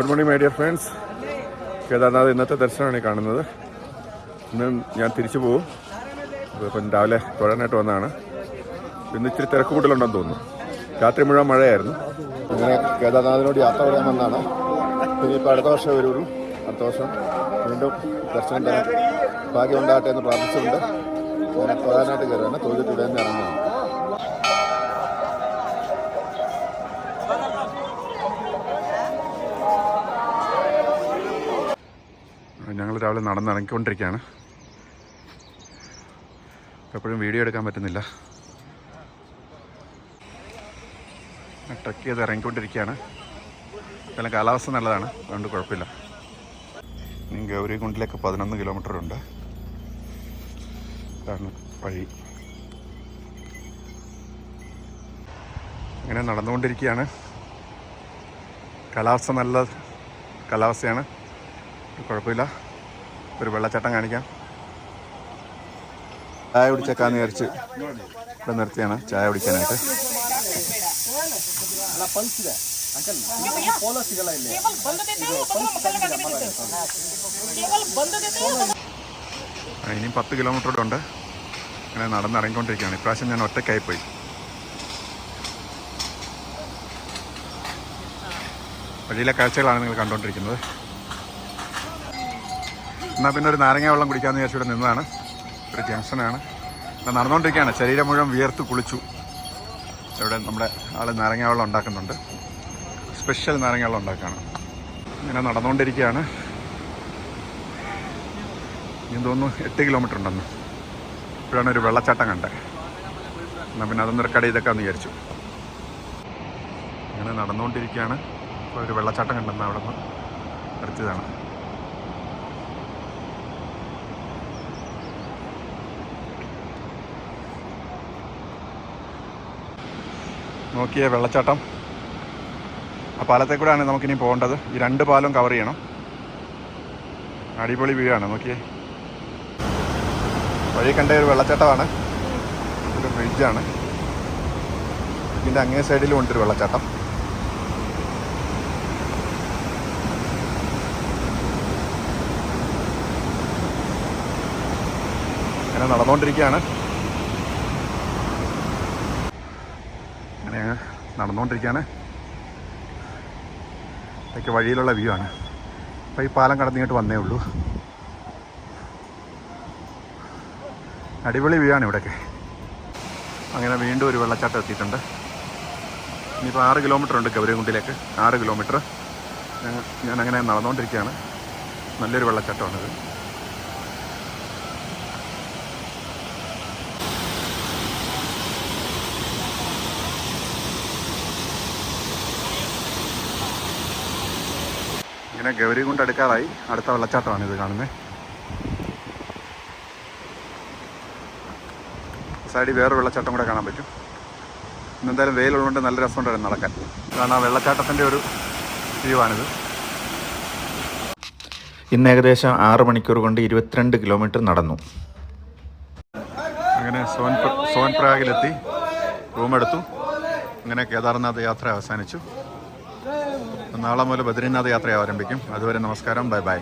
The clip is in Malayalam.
Good morning my dear friends Kedarnath ഇന്നത്തെ ദർശനമാണ് ഈ കാണുന്നത്. ഇന്ന് ഞാൻ തിരിച്ചു പോകും. ഇപ്പം രാവിലെ തൊഴാനായിട്ട് വന്നതാണ്. ഇന്ന് ഇച്ചിരി തിരക്ക് കൂടുതലുണ്ടെന്ന് തോന്നുന്നു. രാത്രി മുഴുവൻ മഴയായിരുന്നു. ഇങ്ങനെ കേദാർനാഥിനോട് യാത്ര പറയാൻ വന്നതാണ്. ഇനിയിപ്പോൾ അടുത്ത വർഷം വരുള്ളൂ. അടുത്ത വർഷം വീണ്ടും ദർശനം ഭാഗ്യം ഉണ്ടാകട്ടെ എന്ന് പ്രാർത്ഥിച്ചുകൊണ്ട് ഞാൻ തൊഴാനായിട്ട് കയറുകയാണ്. തൊഴിലിട്ട് ഉടനെ ഇറങ്ങുകയാണ്. ഞങ്ങൾ രാവിലെ നടന്നിറങ്ങിക്കൊണ്ടിരിക്കുകയാണ്. എപ്പോഴും വീഡിയോ എടുക്കാൻ പറ്റുന്നില്ല. ട്രക്ക് ചെയ്ത് ഇറങ്ങിക്കൊണ്ടിരിക്കുകയാണ്. എന്നാലും കാലാവസ്ഥ നല്ലതാണ്. അതുകൊണ്ട് കുഴപ്പമില്ല. ഇനി ഗൗരികുണ്ടിലേക്ക് പതിനൊന്ന് കിലോമീറ്റർ ഉണ്ട്. കാരണം വഴി. ഇങ്ങനെ നടന്നുകൊണ്ടിരിക്കുകയാണ്. കാലാവസ്ഥ നല്ല കാലാവസ്ഥയാണ്. കുഴപ്പമില്ല. ഒരു വെള്ളച്ചാട്ടം കാണിക്കാം. ചായ കുടിച്ചേക്കാന്ന് വിചാരിച്ച് ഇവിടെ നിർത്തിയാണ് ചായ കുടിക്കാനായിട്ട്. ഇനി പത്ത് കിലോമീറ്റർ ഉണ്ട്. അങ്ങനെ നടന്നിറങ്ങിക്കൊണ്ടിരിക്കുകയാണ്. ഇപ്രാവശ്യം ഞാൻ ഒറ്റയ്ക്കായി പോയി വഴിയിലെ കാഴ്ചകളാണ് നിങ്ങൾ കണ്ടുകൊണ്ടിരിക്കുന്നത് എന്നാൽ പിന്നെ ഒരു നാരങ്ങ വെള്ളം കുടിക്കാമെന്ന് വിചാരിച്ചു ഇവിടെ നിന്നതാണ്. ഒരു ജംഗ്ഷനാണ്. നടന്നുകൊണ്ടിരിക്കുകയാണ് ശരീരം മുഴുവൻ വിയർത്ത് കുളിച്ചു. ഇവിടെ നമ്മുടെ ആൾ നാരങ്ങ വെള്ളം ഉണ്ടാക്കുന്നുണ്ട്. സ്പെഷ്യൽ നാരങ്ങ വെള്ളം ഉണ്ടാക്കുകയാണ് ഇങ്ങനെ നടന്നുകൊണ്ടിരിക്കുകയാണ് ഇനി തോന്നുന്നു എട്ട് കിലോമീറ്റർ ഉണ്ടെന്ന്. ഇപ്പോഴാണ് ഒരു വെള്ളച്ചാട്ടം കണ്ടത്. എന്നാൽ പിന്നെ അതൊന്ന് റെക്കോർഡ് ഇതൊക്കെയാണെന്ന് വിചാരിച്ചു. ഇങ്ങനെ നടന്നുകൊണ്ടിരിക്കുകയാണ് ഇപ്പോൾ ഒരു വെള്ളച്ചാട്ടം കണ്ടെന്ന് അവിടെ നിന്ന് നിർത്തിയതാണ് നോക്കിയേ വെള്ളച്ചാട്ടം. ആ പാലത്തെ കൂടെയാണ് നമുക്കിനി പോകേണ്ടത്. ഈ രണ്ട് പാലം കവർ ചെയ്യണം. അടിപൊളി വ്യൂ ആണ് നോക്കിയേ. വഴി കണ്ട ഒരു വെള്ളച്ചാട്ടമാണ്. ഒരു ബ്രിഡ്ജാണ് ഇതിന്റെ അങ്ങേ സൈഡിലും ഒരു വെള്ളച്ചാട്ടം. അങ്ങനെ നടന്നുകൊണ്ടിരിക്കുകയാണ്. അങ്ങനെ നടന്നുകൊണ്ടിരിക്കുകയാണ്. ഇതൊക്കെ വഴിയിലുള്ള വ്യൂ ആണ്. അപ്പോൾ ഈ പാലം കടന്നിങ്ങോട്ട് വന്നേ ഉള്ളൂ. അടിപൊളി വ്യൂ ആണ് ഇവിടെയൊക്കെ. അങ്ങനെ വീണ്ടും ഒരു വെള്ളച്ചാട്ടം എത്തിയിട്ടുണ്ട്. ഇനിയിപ്പോൾ ആറ് കിലോമീറ്റർ ഉണ്ട് ഗൗരവകുണ്ടിലേക്ക് ആറ് കിലോമീറ്റർ ഞാൻ അങ്ങനെ നടന്നുകൊണ്ടിരിക്കുകയാണ്. നല്ലൊരു വെള്ളച്ചാട്ടമാണിത്. ഇങ്ങനെ ഗൗരി കൊണ്ട് അടുക്കാറായി. അടുത്ത വെള്ളച്ചാട്ടമാണ് ഇത് കാണുന്നത് സൈഡിൽ വേറെ വെള്ളച്ചാട്ടം കൂടെ കാണാൻ പറ്റും. ഇന്നെന്തായാലും വെയിലുള്ളതുകൊണ്ട് നല്ല രസമുണ്ടായിരുന്നു നടക്കാൻ. കാരണം ആ വെള്ളച്ചാട്ടത്തിന്റെ ഒരു വ്യൂ ആണിത് ഇന്ന് ഏകദേശം ആറ് മണിക്കൂർ കൊണ്ട് ഇരുപത്തിരണ്ട് കിലോമീറ്റർ നടന്നു. അങ്ങനെ സോൻ സോൻപ്രാഗിലെത്തി റൂമെടുത്തു. അങ്ങനെ കേദാർനാഥ് യാത്ര അവസാനിച്ചു. നാളെ മുതൽ ബദ്രീനാഥ് യാത്ര ആരംഭിക്കും. അതുവരെ നമസ്കാരം. Bye bye.